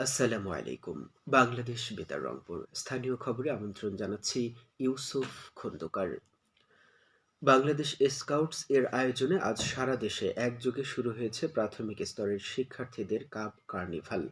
আসসালামু আলাইকুম। বাংলাদেশ বেতার রংপুর। স্থানীয় খবরে আমন্ত্রণ জানাচ্ছি ইউসুফ খন্দকার। বাংলাদেশ স্কাউটস এর আয়োজনে আজ সারা দেশে একযোগে শুরু হয়েছে প্রাথমিক স্তরের শিক্ষার্থীদের কাপ কার্নিভাল।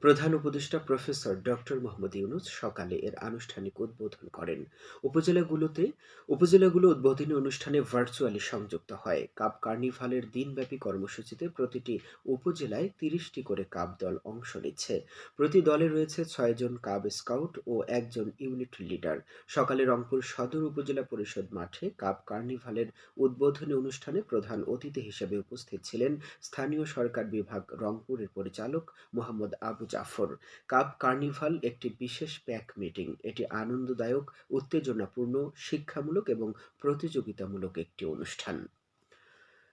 প্রধান উপদেষ্টা প্রফেসর ডক্টর মোহাম্মদ ইউনুস সকালে এর আনুষ্ঠানিক উদ্বোধন করেন। উপজেলাগুলোতে, উপজেলাগুলো উদ্বোধনী অনুষ্ঠানে ভার্চুয়ালি সংযুক্ত হয়। কাপ কার্নিভালের দিনব্যাপী কর্মসূচিতে প্রতিটি উপজেলায় তিরিশটি করে কাপ দল অংশ নিচ্ছে। প্রতি দলে রয়েছে ছয়জন কাপ স্কাউট ও একজন ইউনিট লিডার। সকালে রংপুর সদর উপজেলা পরিষদ মাঠে কাপ কার্নিভালের উদ্বোধনী অনুষ্ঠানে প্রধান অতিথি হিসেবে উপস্থিত ছিলেন স্থানীয় সরকার বিভাগ রংপুরের পরিচালক মোহাম্মদ আবু জাফর। কাপ কার্নিভাল একটি বিশেষ প্যাক মিটিং। এটি আনন্দদায়ক, উত্তেজনাপূর্ণ, শিক্ষামূলক এবং প্রতিযোগিতামূলক একটি অনুষ্ঠান।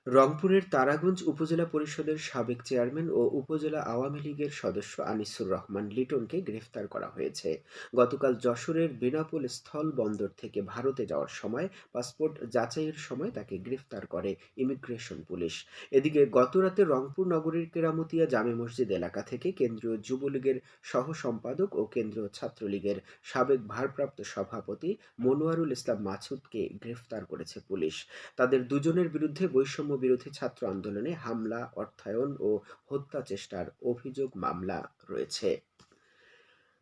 রংপুরের তারাগঞ্জ উপজেলা পরিষদের সাবেক চেয়ারম্যান ও উপজেলা আওয়ামী লীগের সদস্য আনিসুর রহমান লিটনকে গ্রেফতার করা হয়েছে। গতকাল যশোরের বেনাপোল স্থল বন্দর থেকে ভারতে যাওয়ার সময় পাসপোর্ট যাচাইয়ের সময় তাকে গ্রেফতার করে ইমিগ্রেশন পুলিশ। এদিকে গতরাতে রংপুর নগরীর কেরামতিয়া জামে মসজিদ এলাকা থেকে কেন্দ্রীয় যুবলীগের সহ সম্পাদক ও কেন্দ্রীয় ছাত্রলীগের সাবেক ভারপ্রাপ্ত সভাপতি মনোয়ারুল ইসলাম মাছুদকে গ্রেফতার করেছে পুলিশ। তাদের দুজনের বিরুদ্ধে বৈষম্য বিরোধী ছাত্র আন্দোলনে হামলা, অর্থায়ন ও হত্যা চেষ্টার অভিযোগ মামলা রয়েছে।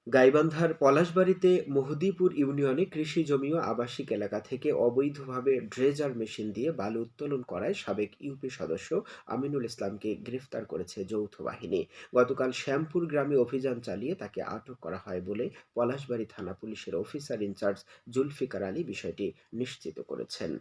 গাইবান্ধার পলাশবাড়িতে মহদিপুর ইউনিয়নে কৃষি জমি ও আবাসিক এলাকা থেকে অবৈধভাবে ড্রেজার মেশিন দিয়ে বালু উত্তোলন করায় সাবেক ইউপি সদস্য আমিনুল ইসলামকে গ্রেফতার করেছে যৌথ বাহিনী। গতকাল শ্যামপুর গ্রামে অভিযান চালিয়ে তাকে আটক করা হয় বলে পলাশবাড়ি থানা পুলিশের অফিসার ইনচার্জ জুলফিকার আলী বিষয়টি নিশ্চিত করেছেন।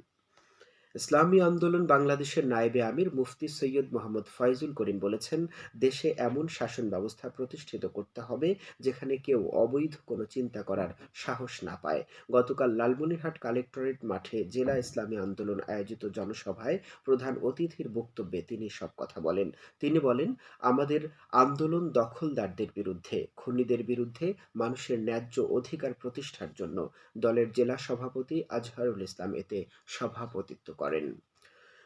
ইসলামী আন্দোলন বাংলাদেশের নায়েবে আমির মুফতি সৈয়দ মোহাম্মদ ফয়জুল করিম বলেছেন, দেশে এমন শাসন ব্যবস্থা প্রতিষ্ঠিত করতে হবে যেখানে কেউ অবৈধ কোনো চিন্তা করার সাহস না পায়। গতকাল লালমনিরহাট কালেক্টরেট মাঠে জেলা ইসলামী আন্দোলন আয়োজিত জনসভায় প্রধান অতিথির বক্তব্যে তিনি সব কথা বলেন। তিনি বলেন, আমাদের আন্দোলন দখলদারদের বিরুদ্ধে, খুনিদের বিরুদ্ধে, মানুষের ন্যায্য অধিকার প্রতিষ্ঠার জন্য। দলের জেলা সভাপতি আজহারুল ইসলাম এতে সভাপতিত্ব করেন।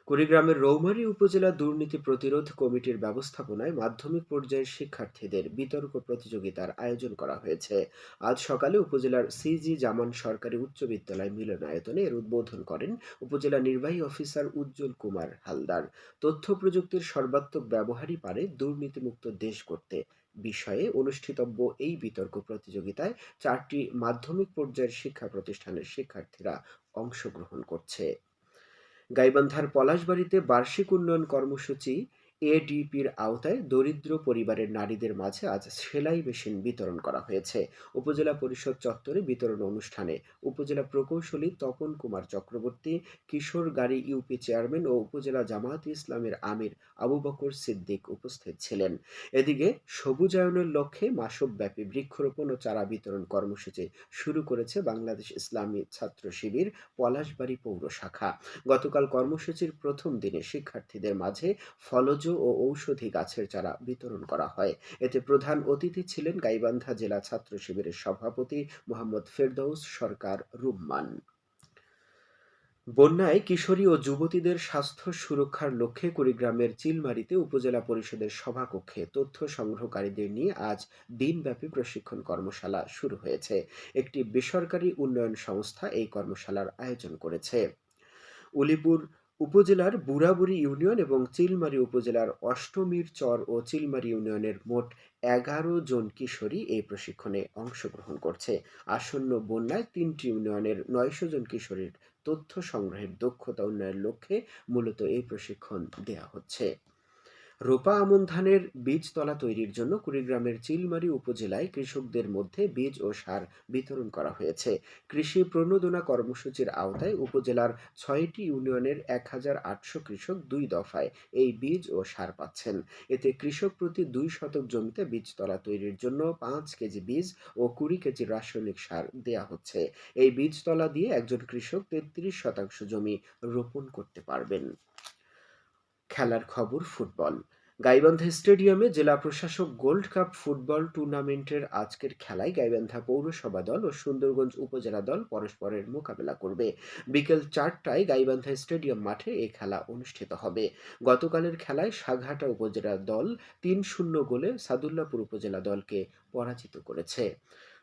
কুড়িগ্রামের রৌমারী উপজেলা দুর্নীতি প্রতিরোধ কমিটির ব্যবস্থাপনায় মাধ্যমিক পর্যায়ের শিক্ষার্থীদের বিতর্ক প্রতিযোগিতার আয়োজন করা হয়েছে। আজ সকালে উপজেলার সিজি জামান সরকারি উচ্চ বিদ্যালয় মিলনায়তনে এর উদ্বোধন করেন উপজেলা নির্বাহী অফিসার উজ্জ্বল কুমার হালদার। তথ্য প্রযুক্তির সর্বাত্মক ব্যবহারই পারে দুর্নীতিমুক্ত দেশ করতে বিষয়ে অনুষ্ঠিতব্য এই বিতর্ক প্রতিযোগিতায় চারটি মাধ্যমিক পর্যায়ের শিক্ষা প্রতিষ্ঠানের শিক্ষার্থীরা অংশগ্রহণ করছে। গাইবান্ধার পলাশবাড়িতে বার্ষিক উন্নয়ন কর্মসূচি এডিপির আওতায় দরিদ্র পরিবারের নারীদের মাঝে আজ সেলাই মেশিন বিতরণ করা হয়েছে। উপজেলা পরিষদ চত্বরে বিতরণ অনুষ্ঠানে উপজেলা প্রকৌশলী তপন কুমার চক্রবর্তী, কিশোর গাড়ি ইউপি চেয়ারম্যান ও উপজেলা জামায়াত ইসলামের আমির আবু বকর সিদ্দিক উপস্থিত ছিলেন। এদিকে সবুজায়নের লক্ষ্যে মাসব্যাপী বৃক্ষরোপণ ও চারা বিতরণ কর্মসূচি শুরু করেছে বাংলাদেশ ইসলামী ছাত্র শিবির পলাশবাড়ি পৌর শাখা। গতকাল কর্মসূচির প্রথম দিনে শিক্ষার্থীদের মাঝে ফলজ ও ঔষধি গাছের চারা বিতরণ করা হয়। এতে প্রধান অতিথি ছিলেন গাইবান্ধা জেলা ছাত্র শিবিরের সভাপতি মোহাম্মদ ফেরদৌস, সরকার রুম্মান। বন্যায় কিশোরী ও যুবতীদের স্বাস্থ্য সুরক্ষার লক্ষ্যে কুড়িগ্রামের চিলমারিতে উপজেলা পরিষদের সভাকক্ষে তথ্য সংগ্রহকারীদের নিয়ে আজ দিনব্যাপী প্রশিক্ষণ কর্মশালা শুরু হয়েছে। একটি বেসরকারি উন্নয়ন সংস্থা এই কর্মশালার আয়োজন করেছে। উলিপুর উপজেলার বুড়াবুড়ি ইউনিয়ন এবং চিলমারি উপজেলার অষ্টমীর চর ও চিলমারি ইউনিয়নের মোট এগারো জন কিশোরী এই প্রশিক্ষণে অংশগ্রহণ করছে। আসন্ন বন্যায় তিনটি ইউনিয়নের নয়শো জন কিশোরীর তথ্য সংগ্রহের দক্ষতা উন্নয়নের লক্ষ্যে মূলত এই প্রশিক্ষণ দেয়া হচ্ছে। রোপা আমন ধানের বীজতলা তৈরির জন্য কুড়িগ্রামের চিলমারি উপজেলায় কৃষকদের মধ্যে বীজ ও সার বিতরণ করা হয়েছে। কৃষি প্রণোদনা কর্মসূচির আওতায় উপজেলার ছয়টি ইউনিয়নের এক হাজার আটশো কৃষক দুই দফায় এই বীজ ও সার পাচ্ছেন। এতে কৃষক প্রতি দুই শতক জমিতে বীজতলা তৈরির জন্য পাঁচ কেজি বীজ ও কুড়ি কেজি রাসায়নিক সার দেয়া হচ্ছে। এই বীজতলা দিয়ে একজন কৃষক তেত্রিশ শতাংশ জমি রোপণ করতে পারবেন। খেলার খবর ফুটবল। গাইবান্ধা স্টেডিয়ামে জেলা প্রশাসক গোল্ড কাপ ফুটবল টুর্নামেন্টের আজকের খেলায় গাইবান্ধা পৌরসভা দল ও সুন্দরগঞ্জ উপজেলা দল পরস্পরের মোকাবেলা করবে। বিকেল চারটায় গাইবান্ধা স্টেডিয়াম মাঠে এই খেলা অনুষ্ঠিত হবে। গতকালের খেলায় সাঘাটা উপজেলা দল তিন শূন্য গোলে সাদুল্লাপুর উপজেলা দলকে পরাজিত করেছে।